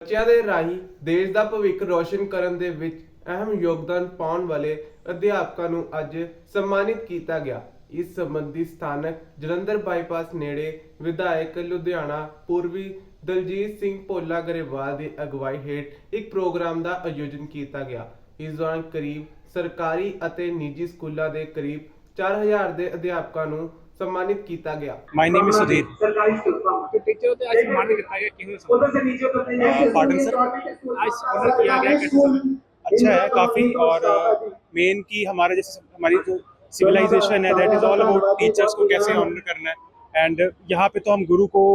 ਬੱਚਿਆਂ ਦੇ ਰਾਹੀਂ ਦੇਸ਼ ਦਾ ਭਵਿੱਖ ਰੋਸ਼ਨ ਕਰਨ ਦੇ ਵਿੱਚ ਅਹਿਮ ਯੋਗਦਾਨ ਪਾਉਣ ਵਾਲੇ ਅਧਿਆਪਕਾਂ ਨੂੰ ਅੱਜ ਸਨਮਾਨਿਤ ਕੀਤਾ ਗਿਆ। ਇਸ ਸੰਬੰਧੀ ਸਥਾਨਕ ਜਲੰਧਰ ਬਾਈਪਾਸ ਨੇੜੇ ਵਿਧਾਇਕ ਲੁਧਿਆਣਾ ਪੂਰਬੀ ਦਲਜੀਤ ਸਿੰਘ ਭੋਲਾ ਗਰੇਵਾਲ ਦੀ ਅਗਵਾਈ ਹੇਠ ਇੱਕ ਪ੍ਰੋਗਰਾਮ ਦਾ ਆਯੋਜਨ ਕੀਤਾ ਗਿਆ। ਇਸ ਦੌਰਾਨ ਕਰੀਬ ਸਰਕਾਰੀ ਅਤੇ ਨਿੱਜੀ ਸਕੂਲਾਂ ਦੇ ਕਰੀਬ 4000 ਦੇ ਅਧਿਆਪਕਾਂ ਨੂੰ ਸਨਮਾਨਿਤ ਕੀਤਾ ਗਿਆ ਮਾਈ ਨੇਮ ਇਜ਼ ਸੁਧੀਰ सरकारी स्कूल तो टीचरों को आज सम्मानित किया गया किन्होंने सम्मानित उधर से नीचे उतरते हैं Pardon, sir? आज ऑनर किया गया कैसे सम्मानित? अच्छा है काफ़ी और मेन की हमारा जैसे हमारी जो सिविलाइजेशन है that is all about teachers को कैसे ऑनर करना है एंड यहाँ पे तो हम गुरु को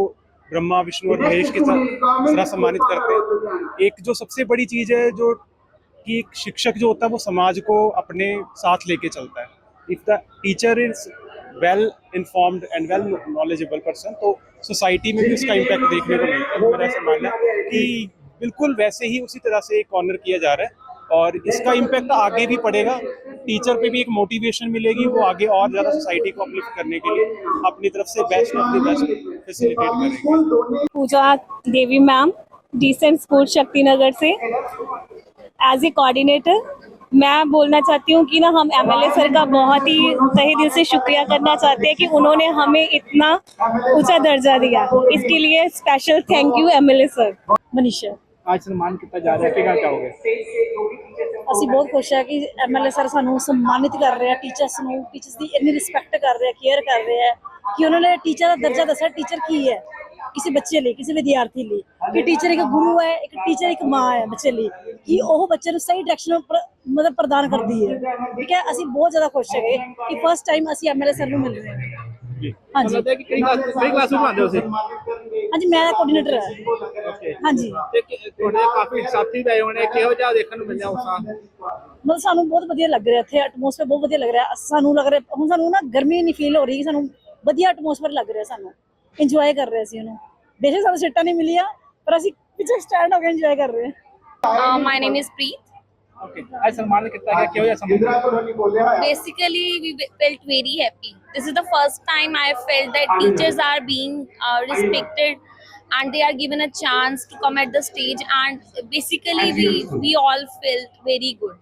ब्रह्मा विष्णु और महेश के साथ तरह सम्मानित करते हैं एक जो सबसे बड़ी चीज़ है जो कि एक शिक्षक जो होता है वो समाज को अपने साथ लेके चलता है if the teacher is well informed and well knowledgeable person तो सोसाइटी में भी उसका इम्पैक्ट देखने को मिलता है। तो मेरा ऐसा मानना कि बिल्कुल वैसे ही उसी तरह से एक ऑनर किया जा रहा है और इसका इम्पैक्ट आगे भी पड़ेगा। टीचर पे भी एक मोटिवेशन मिलेगी, वो आगे और ज़्यादा सोसाइटी को अपलिफ्ट करने के लिए अपनी तरफ़ से बेस्ट द बेस्ट फैसिलिटेट करेंगे। Pooja Devi ma'am decent school Shaktinagar से एज ए कोऑर्डिनेटर मैं बोलना चाहती हूँ कि ना हम एमएलए सर का बहुत ही तहे दिल से शुक्रिया करना चाहते हैं कि उन्होंने हमें इतना ऊंचा दर्जा दिया इसके लिए special thank you MLA sir Manisha आज सम्मान किया जा रहा है क्या चाहोगे ਅਸੀਂ ਬਹੁਤ ਖੁਸ਼ ਹੈ ਕਿ ਐਮਐਲਏ ਸਰ ਸਾਨੂੰ ਸਨਮਾਨਿਤ ਕਰ ਰਹੇ ਆ ਟੀਚਰਸ ਨੂੰ ਟੀਚਰਸ ਦੀ ਇੰਨੀ ਰਿਸਪੈਕਟ ਕਰ ਰਹੇ ਆ ਕੇਅਰ ਕਰ ਰਹੇ ਆ ਕਿ ਉਹਨਾਂ ਨੇ ਟੀਚਰ ਦਾ ਦਰਜਾ ਦੱਸਿਆ ਟੀਚਰ ਕੀ ਹੈ ਕਿਸੇ ਬੱਚੇ ਲਈ ਕਿਸੇ ਵਿਦਿਆਰਥੀ ਲਈ ਕਿ ਟੀਚਰ ਇੱਕ ਗੁਰੂ ਹੈ ਇੱਕ ਟੀਚਰ ਇੱਕ ਮਾਂ ਹੈ ਬੱਚੇ ਲਈ ਕਿ ਉਹ ਬੱਚੇ ਨੂੰ ਸਹੀ ਡਾਇਰੈਕਸ਼ਨ ਮਤਲਬ ਪ੍ਰਦਾਨ ਕਰਦੀ ਹੈ ਠੀਕ ਹੈ ਅਸੀਂ ਬਹੁਤ ਜ਼ਿਆਦਾ ਖੁਸ਼ ਹੈਗੇ ਕਿ ਫਸਟ ਟਾਈਮ ਅਸੀਂ ਐਮਐਲਏ ਸਰ ਨੂੰ ਮਿਲ ਰਹੇ ਹਾਂ ਹਾਂਜੀ मतलब है कि कई क्लास कई क्लास में पढ़ाते हो उसे ਹਾਂਜੀ ਮੈਂ ਕੋਆਰਡੀਨੇਟਰ ਹਾਂ ਹਾਂਜੀ ਤੇ ਕਿ- ਤੁਹਾਡੇ ਕਾਫੀ ਸਾਥੀ ਵੀ ਆਏ ਹੋਣੇ ਕਿਹੋ ਜਿਹਾ ਦੇਖਣ ਨੂੰ ਮਿਲਿਆ ਉਸਾਂ ਮਤਲਬ ਸਾਨੂੰ ਬਹੁਤ ਵਧੀਆ ਲੱਗ ਰਿਹਾ ਇੱਥੇ ਐਟਮੋਸਫੇਅਰ ਬਹੁਤ ਵਧੀਆ ਲੱਗ ਰਿਹਾ ਸਾਨੂੰ ਲੱਗ ਰਿਹਾ ਹੁਣ ਸਾਨੂੰ ਨਾ ਗਰਮੀ ਨਹੀਂ ਫੀਲ ਹੋ ਰਹੀ ਕਿ ਸਾਨੂੰ ਵਧੀਆ ਐਟਮੋਸਫੇਅਰ ਲੱਗ ਰਿਹਾ ਸਾਨੂੰ ਇੰਜੋਏ ਕਰ ਰਹੇ ਸੀ ਉਹਨੂੰ ਬੇਸ਼ੱਕ ਸਾਨੂੰ ਸਿੱਟਾ ਨਹੀਂ ਮਿਲਿਆ ਪਰ ਅਸੀਂ ਪਿੱਛੇ ਸਟੈਂਡ ਹੋ ਕੇ ਇੰਜੋਏ ਕਰ ਰਹੇ ਹਾਂ ਮਾਈ ਨੇਮ ਇਜ਼ ਪ੍ਰੀਤ ਓਕੇ ਅੱਜ ਸਨਮਾਨ ਕੀਤਾ ਗਿਆ ਕਿਉਂ ਜਾਂ ਸਨਮਾਨ basically we felt very happy this is the first time i felt that teachers are being uh, respected and they are given a chance to come at the stage and basically we we all felt very good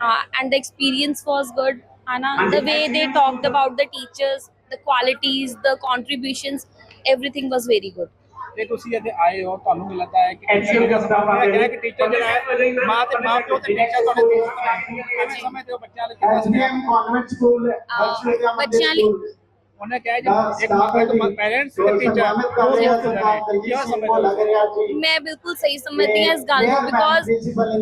uh, and the experience was good Anna, the way they talked about the teachers the qualities, the contributions, everything was very good. ਤੇ ਤੁਸੀਂ ਇੱਥੇ ਆਏ ਹੋ ਤੁਹਾਨੂੰ ਮਿਲਦਾ ਹੈ ਕਿ ਐਨਸੀਐਮ ਦਾ staff ਆ ਗਿਆ ਕਿ ਟੀਚਰ ਜਿਹੜਾ ਹੈ ਮਾਂ ਤੇ ਮਾਂ ਪਿਓ ਤੇ ਟੀਚਰ ਤੁਹਾਡੇ ਦੋਸਤ ਹੈ। ਕਿਵੇਂ ਸਮਝਦੇ ਹੋ ਬੱਚਿਆਂ ਲਈ ਕਿੰਨਾ ਸਨੇਹ ਕਨਵੈਂਟ ਸਕੂਲ ਹੈ ਬੱਚਿਆਂ ਲਈ ਉਹਨੇ ਕਿਹਾ ਜੀ ਇੱਕ ਮਾਪੇ ਤੋਂ ਪੈਰੈਂਟਸ ਤੇ ਟੀਚਰ ਮੈਂ ਬਿਲਕੁਲ ਸਹੀ ਸਮਝਦੀ ਹਾਂ ਇਸ ਗੱਲ ਨੂੰ ਬਿਕੋਜ਼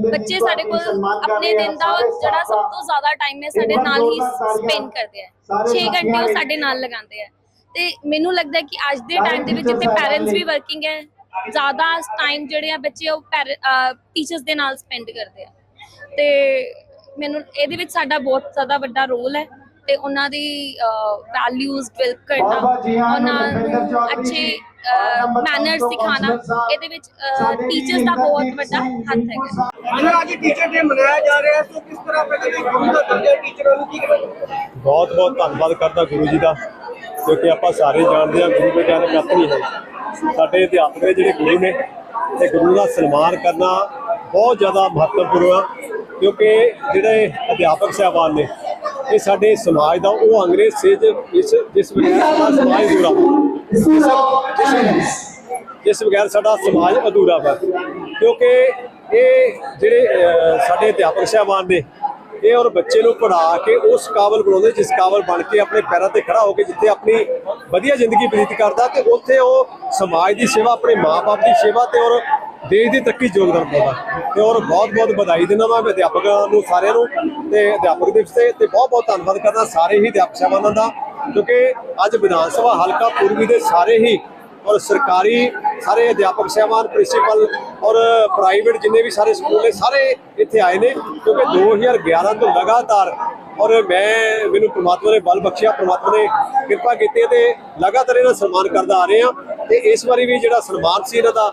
ਬੱਚੇ ਸਾਡੇ ਕੋਲ ਆਪਣੇ ਦਿਨ ਦਾ ਜਿਹੜਾ ਸਭ ਤੋਂ ਜ਼ਿਆਦਾ ਟਾਈਮ ਹੈ ਸਾਡੇ ਨਾਲ ਹੀ ਸਪੈਂਡ ਕਰਦੇ ਆ। 6 ਘੰਟੇ ਉਹ ਸਾਡੇ ਨਾਲ ਲਗਾਉਂਦੇ ਆ। ਤੇ ਮੈਨੂੰ ਲੱਗਦਾ ਕਿ ਅੱਜ ਦੇ ਟਾਈਮ ਦੇ ਵਿੱਚ ਜਿੱਥੇ ਪੈਰੈਂਟਸ ਵੀ ਵਰਕਿੰਗ ਹੈ। ਜ਼ਿਆਦਾ ਟਾਈਮ ਜਿਹੜੇ ਆ ਬੱਚੇ ਉਹ ਟੀਚਰਸ ਦੇ ਨਾਲ ਸਪੈਂਡ ਕਰਦੇ ਆ। ਤੇ ਮੈਨੂੰ ਇਹਦੇ ਵਿੱਚ ਸਾਡਾ ਬਹੁਤ ਜ਼ਿਆਦਾ ਵੱਡਾ ਰੋਲ ਹੈ। ਤੇ ਉਹਨਾਂ ਦੀ ਵੈਲਿਊਜ਼ ਡਿਵੈਲਪ ਕਰਨਾ ਉਹਨਾਂ ਨੂੰ ਅੱਛੇ ਮੈਨਰਸ ਸਿਖਾਉਣਾ ਇਹਦੇ ਵਿੱਚ ਟੀਚਰਸ ਦਾ ਬਹੁਤ ਵੱਡਾ ਹੱਥ ਹੈਗਾ। ਅੱਜ ਟੀਚਰ ਡੇ ਮਨਾਇਆ ਜਾ ਰਿਹਾ ਹੈ ਸੋ ਕਿਸ ਤਰ੍ਹਾਂ ਪਹਿਲੇ ਗੁਰੂ ਦਾ ਦਰਜਾ ਟੀਚਰਾਂ ਨੂੰ ਕੀ ਬਹੁਤ ਬਹੁਤ ਧੰਨਵਾਦ ਕਰਦਾ ਗੁਰੂ ਜੀ ਦਾ ਕਿਉਂਕਿ ਆਪਾਂ ਸਾਰੇ ਜਾਣਦੇ ਹਾਂ ਗੁਰੂ ਦੇ ਗਿਆਨ ਕੱਤ ਨਹੀਂ ਹੈ ਸਾਡੇ ਅਧਿਆਪਕ ਦੇ ਜਿਹੜੇ ਗੁਰੂ ਨੇ ਤੇ ਗੁਰੂ ਦਾ ਸਨਮਾਨ ਕਰਨਾ ਬਹੁਤ ਜ਼ਿਆਦਾ ਮਹੱਤਵਪੂਰਨ ਆ ਕਿਉਂਕਿ ਜਿਹੜੇ ਅਧਿਆਪਕ ਸਹਿਬਾਨ ਨੇ ਇਹ ਸਾਡੇ ਸਮਾਜ ਦਾ, ਉਹ ਅੰਗਰੇਜ਼ ਸੇਜ ਇਸ ਜਿਸ ਬਗੈਰ ਸਾਡਾ ਸਮਾਜ ਅਧੂਰਾ ਜਿਸ- ਜਿਸ ਬਗੈਰ ਸਾਡਾ ਸਮਾਜ ਅਧੂਰਾ ਵਾ। ਕਿਉਂਕਿ ਇਹ ਜਿਹੜੇ ਸਾਡੇ ਅਧਿਆਪਕ ਸਾਹਿਬਾਨ ਨੇ, ਇਹ ਔਰ ਬੱਚੇ ਨੂੰ ਪੜ੍ਹਾ ਕੇ ਉਸ ਕਾਬਲ ਬਣਾਉਂਦੇ, ਜਿਸ ਕਾਬਲ ਬਣ ਕੇ ਆਪਣੇ ਪੈਰਾਂ ਤੇ ਖੜਾ ਹੋ ਕੇ ਜਿੱਥੇ ਆਪਣੀ ਵਧੀਆ ਜ਼ਿੰਦਗੀ ਬਤੀਤ ਕਰਦਾ ਤੇ ਉੱਥੇ ਉਹ ਸਮਾਜ ਦੀ ਸੇਵਾ, ਆਪਣੇ ਮਾਪੇ ਦੀ ਸੇਵਾ ਤੇ ਔਰ ਦੇਸ਼ ਦੀ ਤਰੱਕੀ 'ਚ ਯੋਗਦਾਨ ਪਾਉਂਦਾ। ਤੇ ਔਰ ਬਹੁਤ ਬਹੁਤ ਵਧਾਈ ਦਿੰਦਾ ਮੈਂ ਅਧਿਆਪਕਾਂ ਨੂੰ ਸਾਰਿਆਂ ਨੂੰ ਤੇ ਅਧਿਆਪਕ ਦਿਵਸ ਤੇ ਤੇ ਬਹੁਤ ਬਹੁਤ ਧੰਨਵਾਦ ਕਰਦਾ ਸਾਰੇ ਹੀ ਅਧਿਆਪਕ ਸਾਹਿਬਾਨਾਂ ਦਾ, ਕਿਉਂਕਿ ਅੱਜ ਵਿਧਾਨ ਸਭਾ ਹਲਕਾ ਪੂਰਬੀ ਦੇ ਸਾਰੇ ਹੀ ਔਰ ਸਰਕਾਰੀ ਸਾਰੇ ਅਧਿਆਪਕ ਸਹਿਬਾਨ, ਪ੍ਰਿੰਸੀਪਲ ਔਰ ਪ੍ਰਾਈਵੇਟ ਜਿੰਨੇ ਵੀ ਸਾਰੇ ਸਕੂਲ ਨੇ, ਸਾਰੇ ਇੱਥੇ ਆਏ ਨੇ, ਕਿਉਂਕਿ 2011 ਤੋਂ ਲਗਾਤਾਰ ਔਰ ਮੈਂ, ਮੈਨੂੰ ਪ੍ਰਮਾਤਮਾ ਨੇ ਬਲ ਬਖਸ਼ਿਆ, ਪ੍ਰਮਾਤਮਾ ਨੇ ਕਿਰਪਾ ਕੀਤੀ ਹੈ ਤੇ ਲਗਾਤਾਰ ਇਹਨਾਂ ਸਨਮਾਨ ਕਰਦਾ ਆ ਰਹੇ ਆ ਤੇ ਇਸ ਵਾਰੀ ਵੀ ਜਿਹੜਾ ਸਨਮਾਨ ਸੀ ਇਹਨਾਂ ਦਾ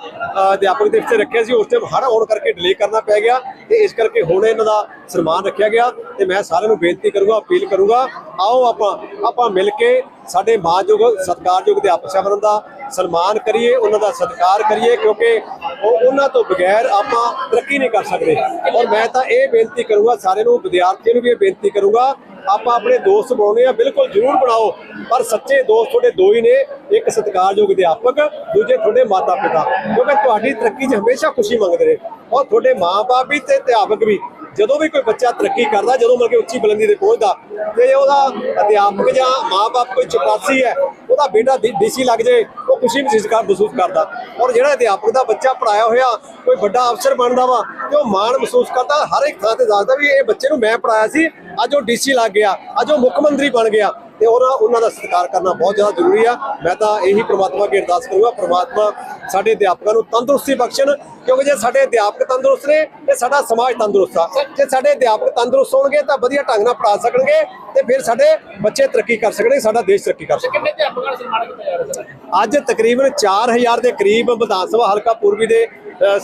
ਅਧਿਆਪਕ ਦਿਵਸ ਤੇ ਰੱਖਿਆ ਸੀ, ਉਸ ਟਾਈਮ ਹੜ ਆਉਣ ਕਰਕੇ ਡਿਲੇ ਕਰਨਾ ਪੈ ਗਿਆ ਤੇ ਇਸ ਕਰਕੇ ਹੁਣ ਇਹਨਾਂ ਦਾ ਸਨਮਾਨ ਰੱਖਿਆ ਗਿਆ ਤੇ ਮੈਂ ਸਾਰਿਆਂ ਨੂੰ ਬੇਨਤੀ ਕਰੂੰਗਾ, ਅਪੀਲ ਕਰੂੰਗਾ, ਆਓ ਆਪਾਂ ਆਪਾਂ ਮਿਲ ਕੇ ਸਾਡੇ ਮਾਨਯੋਗ, ਸਤਿਕਾਰਯੋਗ ਅਧਿਆਪਕ ਸਹਿਬਾਨਾਂ ਦਾ ਸਨਮਾਨ ਕਰੀਏ, ਉਹਨਾਂ ਦਾ ਸਤਿਕਾਰ ਕਰੀਏ, ਕਿਉਂਕਿ ਉਹ, ਉਹਨਾਂ ਤੋਂ ਬਗੈਰ ਆਪਾਂ ਤਰੱਕੀ ਨਹੀਂ ਕਰ ਸਕਦੇ। ਔਰ ਮੈਂ ਤਾਂ ਇਹ ਬੇਨਤੀ ਕਰੂੰਗਾ, ਸਾਰਿਆਂ ਨੂੰ, ਵਿਦਿਆਰਥੀਆਂ ਨੂੰ ਵੀ ਇਹ ਬੇਨਤੀ ਕਰੂੰਗਾ ਆਪਾਂ ਆਪਣੇ ਦੋਸਤ ਬਣਾਉਣੇ ਆ ਬਿਲਕੁਲ ਜ਼ਰੂਰ ਬਣਾਓ। ਪਰ ਸੱਚੇ ਦੋਸਤ ਤੁਹਾਡੇ ਦੋ ਹੀ ਨੇ, ਇੱਕ ਸਤਿਕਾਰਯੋਗ ਅਧਿਆਪਕ, ਦੂਜੇ ਤੁਹਾਡੇ ਮਾਤਾ ਪਿਤਾ ਕਿਉਂਕਿ ਤੁਹਾਡੀ ਤਰੱਕੀ 'ਚ ਹਮੇਸ਼ਾ ਖੁਸ਼ੀ ਮੰਗਦੇ ਨੇ ਔਰ ਤੁਹਾਡੇ ਮਾਪੇ ਵੀ ਤੇ ਅਧਿਆਪਕ ਵੀ, ਜਦੋਂ ਵੀ ਕੋਈ ਬੱਚਾ ਤਰੱਕੀ ਕਰਦਾ, ਜਦੋਂ ਮਤਲਬ ਕਿ ਉੱਚੀ ਬੁਲੰਦੀ ਤੇ ਪਹੁੰਚਦਾ, ਤੇ ਉਹਦਾ ਅਧਿਆਪਕ ਜਾਂ ਮਾਪੇ ਕੋਈ ਚਪਾਸੀ ਹੈ, ਉਹਦਾ ਬੇਟਾ ਡੀਸੀ ਲੱਗ ਜਾਏ, ਉਹ ਖੁਸ਼ੀ ਮਹਿਸੂਸ ਕਰ, ਮਹਿਸੂਸ ਕਰਦਾ। ਔਰ ਜਿਹੜਾ ਅਧਿਆਪਕ ਦਾ ਬੱਚਾ ਪੜਾਇਆ ਹੋਇਆ, ਕੋਈ ਵੱਡਾ ਅਫਸਰ ਬਣਦਾ ਵਾ, ਤੇ ਉਹ ਮਾਣ ਮਹਿਸੂਸ ਕਰਦਾ, ਹਰ ਇੱਕ ਥਾਂ ਤੇ ਦੱਸਦਾ ਵੀ ਇਹ ਬੱਚੇ ਨੂੰ ਮੈਂ ਪੜਾਇਆ ਸੀ ਅੱਜ ਉਹ ਡੀਸੀ ਲੱਗ ਗਿਆ ਅੱਜ ਉਹ ਮੁੱਖ ਮੰਤਰੀ ਬਣ ਗਿਆ ਤੇ ਉਹਨਾਂ ਉਹਨਾਂ ਦਾ ਸਤਿਕਾਰ ਕਰਨਾ ਬਹੁਤ ਜ਼ਿਆਦਾ ਜ਼ਰੂਰੀ ਆ। ਮੈਂ ਤਾਂ ਇਹੀ ਪ੍ਰਮਾਤਮਾ ਅੱਗੇ ਅਰਦਾਸ ਕਰੂੰਗਾ ਪ੍ਰਮਾਤਮਾ ਸਾਡੇ ਅਧਿਆਪਕਾਂ ਨੂੰ ਤੰਦਰੁਸਤੀ ਬਖਸ਼ਣ ਕਿਉਂਕਿ ਜੇ ਸਾਡੇ ਅਧਿਆਪਕ ਤੰਦਰੁਸਤ ਨੇ ਤੇ ਸਾਡਾ ਸਮਾਜ ਤੰਦਰੁਸਤ ਆ। ਜੇ ਸਾਡੇ ਅਧਿਆਪਕ ਤੰਦਰੁਸਤ ਹੋਣਗੇ ਤਾਂ ਵਧੀਆ ਢੰਗ ਨਾਲ ਪੜ੍ਹਾ ਸਕਣਗੇ ਤੇ ਫਿਰ ਸਾਡੇ ਬੱਚੇ ਤਰੱਕੀ ਕਰ ਸਕਣਗੇ ਸਾਡਾ ਦੇਸ਼ ਤਰੱਕੀ ਕਰ ਸਕੇਗਾ ਕਿੰਨੇ ਅਧਿਆਪਕਾਂ ਨੂੰ ਸਨਮਾਨ ਕੀਤਾ ਜਾ ਰਿਹਾ ਸਰ? ਅੱਜ ਤਕਰੀਬਨ 4000 ਦੇ ਕਰੀਬ ਵਿਧਾਨ ਸਭਾ ਹਲਕਾ ਪੂਰਬੀ ਦੇ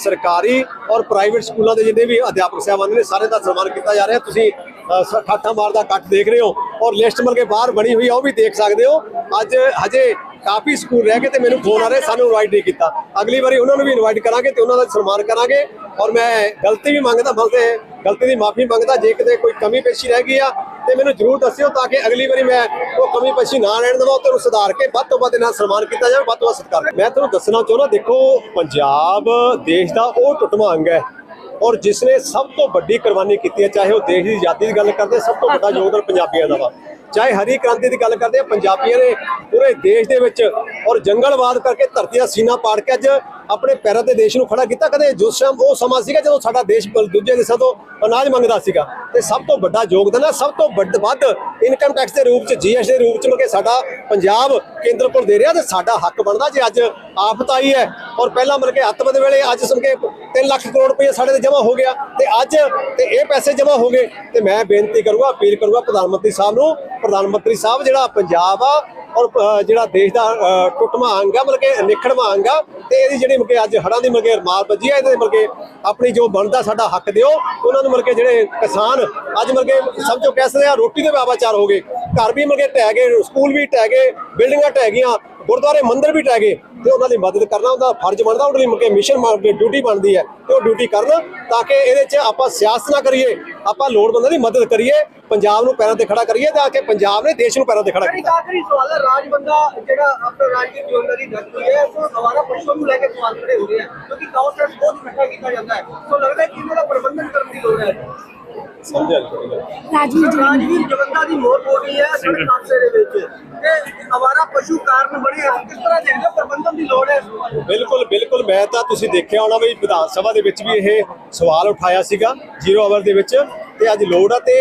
ਸਰਕਾਰੀ ਔਰ ਪ੍ਰਾਈਵੇਟ ਸਕੂਲਾਂ ਦੇ ਜਿੰਨੇ ਵੀ ਅਧਿਆਪਕ ਸਹਿਬਾਨ ਨੇ ਸਾਰੇ ਦਾ ਸਨਮਾਨ ਕੀਤਾ ਜਾ ਰਿਹਾ। ਤੁਸੀਂ ਠਾਠਾਂ ਮਾਰਦਾ ਕੱਟ ਦੇਖ ਰਹੇ ਹੋ ਔਰ ਲਿਸਟ ਮਲ ਕੇ ਬਾਹਰ ਬਣੀ ਹੋਈ ਆ, ਉਹ ਵੀ ਦੇਖ ਸਕਦੇ ਹੋ। ਅੱਜ ਹਜੇ ਕਾਫੀ ਸਕੂਲ ਰਹਿ ਗਏ ਤੇ ਮੈਨੂੰ ਫੋਨ ਆ ਰਿਹਾ, ਸਾਨੂੰ ਇਨਵਾਈਟ ਨਹੀਂ ਕੀਤਾ। ਅਗਲੀ ਵਾਰੀ ਉਹਨਾਂ ਨੂੰ ਵੀ ਇਨਵਾਈਟ ਕਰਾਂਗੇ ਤੇ ਉਹਨਾਂ ਦਾ ਸਨਮਾਨ ਕਰਾਂਗੇ ਔਰ ਮੈਂ ਗਲਤੀ ਵੀ ਮੰਗਦਾ ਬਲਤੇ ਗਲਤੀ ਦੀ ਮਾਫੀ ਮੰਗਦਾ, ਜੇ ਕਿਤੇ ਕੋਈ ਕਮੀ ਪੇਸ਼ੀ ਰਹਿ ਗਈ ਆ ਤੇ ਮੈਨੂੰ ਜਰੂਰ ਦੱਸਿਓ ਤਾਂ ਕਿ ਅਗਲੀ ਵਾਰੀ ਮੈਂ ਉਹ ਕਮੀ ਪੇਸ਼ੀ ਨਾ ਰਹਿਣ ਦੇਵਾਂ ਤੇ ਉਹਨੂੰ ਸੁਧਾਰ ਕੇ ਵੱਧ ਤੋਂ ਵੱਧ ਇਹਨਾਂ ਸਨਮਾਨ ਕੀਤਾ ਜਾਵੇ, ਵੱਧ ਤੋਂ ਵੱਧ ਸਤਿਕਾਰ। ਮੈਂ ਤੁਹਾਨੂੰ ਦੱਸਣਾ ਚਾਹੁੰਦਾ, ਦੇਖੋ ਪੰਜਾਬ ਦੇਸ਼ ਦਾ ਉਹ ਟੁੱਟਵਾਂ ਅੰਗ ਹੈ। ਔਰ ਜਿਸ ਨੇ ਸਭ ਤੋਂ ਵੱਡੀ ਕੁਰਬਾਨੀ ਕੀਤੀ ਹੈ ਚਾਹੇ ਉਹ ਦੇਸ਼ ਦੀ ਆਜ਼ਾਦੀ ਦੀ ਗੱਲ ਕਰਦੇ ਸਭ ਤੋਂ ਵੱਡਾ ਯੋਗਦਾਨ ਪੰਜਾਬੀਆਂ ਦਾ ਵਾ। ਚਾਹੇ ਹਰੀ ਕ੍ਰਾਂਤੀ ਦੀ ਗੱਲ ਕਰਦੇ ਆ ਪੰਜਾਬੀਆਂ ਨੇ ਪੂਰੇ ਦੇਸ਼ ਦੇ ਵਿੱਚ ਔਰ ਜੰਗਲਵਾਦ ਕਰਕੇ ਧਰਤੀ ਦਾ ਸੀਨਾ ਪਾੜ ਕੇ ਅੱਜ ਆਪਣੇ ਪੈਰਾਂ ਤੇ ਦੇਸ਼ ਨੂੰ ਖੜਾ ਕੀਤਾ। ਕਦੇ ਜੋ ਉਹ ਸਮਾਂ ਸੀਗਾ ਜਦੋਂ ਸਾਡਾ ਦੇਸ਼ ਦੂਜੇ ਦੇਸ਼ਾਂ ਤੋਂ ਅਨਾਜ ਮੰਗਦਾ ਸੀਗਾ। ਤੇ ਸਭ ਤੋਂ ਵੱਡਾ ਯੋਗਦਾਨ ਹੈ, ਸਭ ਤੋਂ ਵੱਡ ਵੱਧ ਇਨਕਮ ਟੈਕਸ ਦੇ ਰੂਪ ਚ ਜੀਐਸਟੀ ਦੇ ਰੂਪ ਚ ਮਤਲਬ ਸਾਡਾ ਪੰਜਾਬ ਕੇਂਦਰ ਕੋਲ ਦੇ ਰਿਹਾ ਤੇ ਸਾਡਾ ਹੱਕ ਬਣਦਾ ਜੇ ਅੱਜ ਆਫਤ ਆਈ ਹੈ। ਔਰ ਪਹਿਲਾਂ ਮਤਲਬ ਕਿ ਹੱਥ ਵੇਲੇ ਅੱਜ ਸਮਕੇ 3 ਲੱਖ ਕਰੋੜ ਰੁਪਏ ਸਾਡੇ ਤੇ ਜਮ੍ਹਾਂ ਹੋ ਗਿਆ ਤੇ ਅੱਜ ਤੇ ਇਹ ਪੈਸੇ ਜਮ੍ਹਾਂ ਹੋ ਗਏ। ਤੇ ਮੈਂ ਬੇਨਤੀ ਕਰੂੰਗਾ, ਅਪੀਲ ਕਰੂੰਗਾ ਪ੍ਰਧਾਨ ਮੰਤਰੀ ਸਾਹਿਬ ਨੂੰ, ਪ੍ਰਧਾਨ ਮੰਤਰੀ ਸਾਹਿਬ ਜਿਹੜਾ ਪੰਜਾਬ ਆ ਔਰ ਜਿਹੜਾ ਦੇਸ਼ ਦਾ ਅ, ਅੰਗ ਆ ਮਤਲਬ ਕਿ ਨਿਖੜਵਾਂ ਅੰਗ ਆ ਤੇ ਇਹਦੀ ਜਿਹੜੀ ਮਤਲਬ ਕਿ ਅੱਜ ਹੜਾਂ ਦੀ ਮਤਲਬ ਕਿ ਮਾਰ ਵੱਜੀ ਆ ਇਹਦੇ ਮਤਲਬ ਕਿ ਆਪਣੀ ਜੋ ਬਣਦਾ ਸਾਡਾ ਹੱਕ ਦਿਓ ਉਹਨਾਂ ਨੂੰ ਮਤਲਬ ਕਿ ਜਿਹੜੇ ਕਿਸਾਨ ਅੱਜ ਮਤਲਬ ਕਿ ਸਮਝੋ ਕਹਿ ਸਕਦੇ ਆ ਰੋਟੀ ਦੇ ਬਾਬਾਚਾਰ ਹੋ ਗਏ। ਘਰ ਵੀ ਮਤਲਬ ਕਿ ਢਹਿ ਗਏ ਸਕੂਲ ਵੀ ਢਹਿ ਗਏ ਬਿਲਡਿੰਗਾਂ ਢਹਿ ਗਈਆਂ ਗੁਰਦੁਆਰੇ ਮੰਦਿਰ ਵੀ ਢਹਿ ਗਏ ਤੇ ਉਹਨਾਂ ਦੀ ਮਦਦ ਕਰਨਾ, ਉਹਦਾ ਫਰਜ਼ ਬਣਦਾ ਉਹਦੀ ਮਤਲਬ ਕਿ ਮਿਸ਼ਨ ਡਿਊਟੀ ਬਣਦੀ ਹੈ ਤੇ ਉਹ ਡਿਊਟੀ ਕਰਨ ਤਾਂ ਕਿ ਇਹਦੇ 'ਚ ਆਪਾਂ ਸਿਆਸਤ ਨਾ ਕਰੀਏ, ਆਪਾਂ ਲੋੜਵੰਦਾਂ ਦੀ ਮਦਦ ਕਰੀਏ, ਪੰਜਾਬ ਨੂੰ ਪੈਰਾਂ ਤੇ ਖੜਾ ਕਰੀਏ ਤਾਂ ਕਿ ਪੰਜਾਬ ਨੇ ਦੇਸ਼ ਨੂੰ ਪੈਰਾਂ ਤੇ ਖੜਾ ਕੀਤਾ। ਆਖਰੀ ਸਵਾਲ ਹੈ ਰਾਜ ਬੰਦਾ ਜਿਹੜਾ ਆਪਣਾ ਰਾਜਨੀਤਿਕ ਜ਼ਿੰਮੇਵਾਰੀ ਰੱਖ ਹੋਈ ਹੈ ਉਹ ਹਵਾਰਾ ਪਸ਼ੂਆਂ ਨੂੰ ਲੈ ਕੇ ਸਵਾਲ ਖੜੇ ਹੋ ਰਹੇ ਹੈ, ਕਿਉਂਕਿ ਕਾਉ ਬਹੁਤ ਇਕੱਠਾ ਕੀਤਾ ਜਾਂਦਾ ਹੈ। ਸੋ ਲੱਗਦਾ ਕਿ ਇਹਨਾਂ ਦਾ ਪ੍ਰਬੰਧਨ ਕਰਨ ਦੀ ਲੋੜ ਹੈ। ਸਮਝਿਆ ਜੀ ਤੁਹਾਡੀ ਗੱਲ। ਰਾਜਵੀਰ ਜਵੰਦਾ ਦੀ ਮੌਤ ਹੋ ਗਈ ਹੈ ਸੜਕ ਹਾਦਸੇ ਦੇ ਵਿੱਚ। ਤੇ ਹਵਾਰਾ ਪਸ਼ੂ ਕਾਰਨ ਬੜੇ ਹੈ ਕਿਸ ਤਰ੍ਹਾਂ ਦੇਖਦੇ ਹੋ? ਪ੍ਰਬੰਧਨ ਦੀ ਲੋੜ ਹੈ ਇਸ ਨੂੰ? ਬਿਲਕੁਲ ਬਿਲਕੁਲ। ਮੈਂ ਤਾਂ ਤੁਸੀਂ ਦੇਖਿਆ ਹੋਣਾ ਵੀ ਵਿਧਾਨ ਸਭਾ ਦੇ ਵਿੱਚ ਵੀ ਇਹ ਸਵਾਲ ਉਠਾਇਆ ਸੀਗਾ ਜ਼ੀਰੋ ਆਵਰ ਦੇ ਵਿੱਚ। ਤੇ ਅੱਜ ਲੋੜ ਆ ਤੇ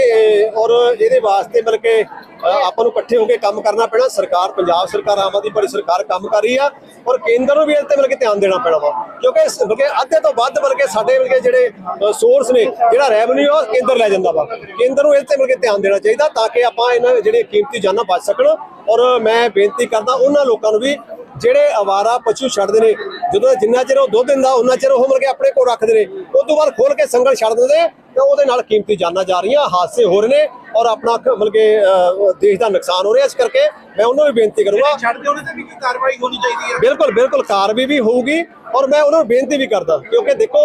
ਔਰ ਇਹਦੇ ਵਾਸਤੇ ਮਤਲਬ ਕਿ ਆਪਾਂ ਨੂੰ ਇਕੱਠੇ ਹੋ ਕੇ ਕੰਮ ਕਰਨਾ ਪੈਣਾ। ਸਰਕਾਰ, ਪੰਜਾਬ ਸਰਕਾਰ, ਆਮ ਆਦਮੀ ਪਾਰਟੀ ਸਰਕਾਰ ਕੰਮ ਕਰ ਰਹੀ ਆ ਔਰ ਕੇਂਦਰ ਨੂੰ ਵੀ ਇਸ ਤੇ ਮਤਲਬ ਕਿ ਧਿਆਨ ਦੇਣਾ ਪੈਣਾ ਵਾ। ਕਿਉਂਕਿ ਇਸ- ਅੱਧੇ ਤੋਂ ਵੱਧ ਮਤਲਬ ਕਿ ਸਾਡੇ ਮਤਲਬ ਜਿਹੜੇ ਸੋਰਸ ਨੇ, ਜਿਹੜਾ ਰੈਵਨਿਊ ਆ ਕੇਂਦਰ ਲੈ ਜਾਂਦਾ ਵਾ। ਕੇਂਦਰ ਨੂੰ ਇਸ ਤੇ ਮਤਲਬ ਕਿ ਧਿਆਨ ਦੇਣਾ ਚਾਹੀਦਾ ਤਾਂ ਕਿ ਆਪਾਂ ਇਹਨਾਂ ਜਿਹੜੀਆਂ ਕੀਮਤੀ ਜਾਨਾਂ ਬਚ ਸਕਣ। ਔਰ ਮੈਂ ਬੇਨਤੀ ਕਰਦਾ ਉਹਨਾਂ ਲੋਕਾਂ ਨੂੰ ਵੀ ਜਿਹੜੇ ਅਵਾਰਾ ਪਸ਼ੂ ਛੱਡਦੇ ਨੇ, ਜਦੋਂ ਜਿੰਨਾ ਚਿਰ ਉਹ ਦੁੱਧ ਦਿੰਦਾ, ਉਹਨਾਂ ਚਿਰ ਉਹ ਮਤਲਬ ਕਿ ਆਪਣੇ ਕੋਲ ਰੱਖਦੇ ਨੇ ਉਸ ਤੋਂ ਬਾਅਦ ਖੋਲ ਕੇ ਸੰਗਲ ਛੱਡ ਦਿੰਦੇ। ਤੇ ਉਹਦੇ ਨਾਲ ਕੀਮਤੀ ਜਾਨਾਂ ਜਾ ਰਹੀਆਂ ਹਾਦਸੇ ਹੋ ਰਹੇ ਨੇ ਔਰ ਆਪਣਾ ਮਤਲਬ ਕਿ ਦੇਸ਼ ਦਾ ਨੁਕਸਾਨ ਹੋ ਰਿਹਾ। ਇਸ ਕਰਕੇ ਮੈਂ ਉਹਨਾਂ ਨੂੰ ਬੇਨਤੀ ਕਰੂੰਗਾ। ਛੱਡਦੇ ਹੋਣੇ ਤੇ ਵੀ ਕੀ ਕਾਰਵਾਈ ਹੋਣੀ ਚਾਹੀਦੀ ਹੈ। ਬਿਲਕੁਲ ਬਿਲਕੁਲ ਕਾਰਵਾਈ ਵੀ ਹੋਊਗੀ ਔਰ ਮੈਂ ਉਹਨਾਂ ਨੂੰ ਬੇਨਤੀ ਵੀ ਕਰਦਾ ਕਿਉਂਕਿ ਦੇਖੋ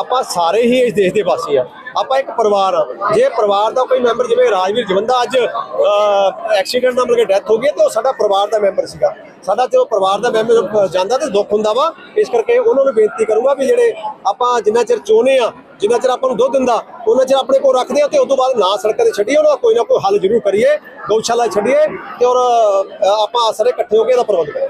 ਆਪਾਂ ਸਾਰੇ ਹੀ ਇਸ ਦੇਸ਼ ਦੇ ਵਾਸੀ ਆ। ਆਪਾਂ ਇੱਕ ਪਰਿਵਾਰ ਆ। ਜੇ ਪਰਿਵਾਰ ਦਾ ਕੋਈ ਮੈਂਬਰ ਜਿਵੇਂ ਰਾਜਵੀਰ ਜਵੰਦਾ ਅੱਜ ਐਕਸੀਡੈਂਟ ਨਾਲ ਮਿਲ ਕੇ ਡੈਥ ਹੋ ਗਈ ਤੇ ਉਹ ਸਾਡਾ ਪਰਿਵਾਰ ਦਾ ਮੈਂਬਰ ਸੀਗਾ। ਸਾਡਾ ਤੇ ਉਹ ਪਰਿਵਾਰ ਦਾ ਮੈਂਬਰ ਜਾਂਦਾ ਤੇ ਦੁੱਖ ਹੁੰਦਾ ਵਾ। ਇਸ ਕਰਕੇ ਉਹਨਾਂ ਨੂੰ ਬੇਨਤੀ ਕਰੂੰਗਾ ਵੀ ਜਿਹੜੇ ਆਪਾਂ ਜਿੰਨਾ ਚਿਰ ਚਾਹੁੰਦੇ ਆ ਜਿੰਨਾ ਚਿਰ ਆਪਾਂ ਨੂੰ ਦੁੱਧ ਦਿੰਦਾ, ਉਹਨਾਂ ਚਿਰ ਆਪਣੇ ਕੋਲ ਰੱਖਦੇ ਆ ਤੇ ਉਸ ਤੋਂ ਬਾਅਦ ਨਾ ਸੜਕਾਂ ਤੇ ਛੱਡੀਏ ਉਹਨਾਂ ਦਾ ਕੋਈ ਨਾ ਕੋਈ ਹੱਲ ਜ਼ਰੂਰ ਕਰੀਏ, ਗਊਸ਼ਾਲਾ ਛੱਡੀਏ ਤੇ ਔਰ ਆਪਾਂ ਸਾਰੇ ਇਕੱਠੇ ਹੋ ਕੇ ਇਹਦਾ ਪ੍ਰਬੰਧ ਕਰੀਏ।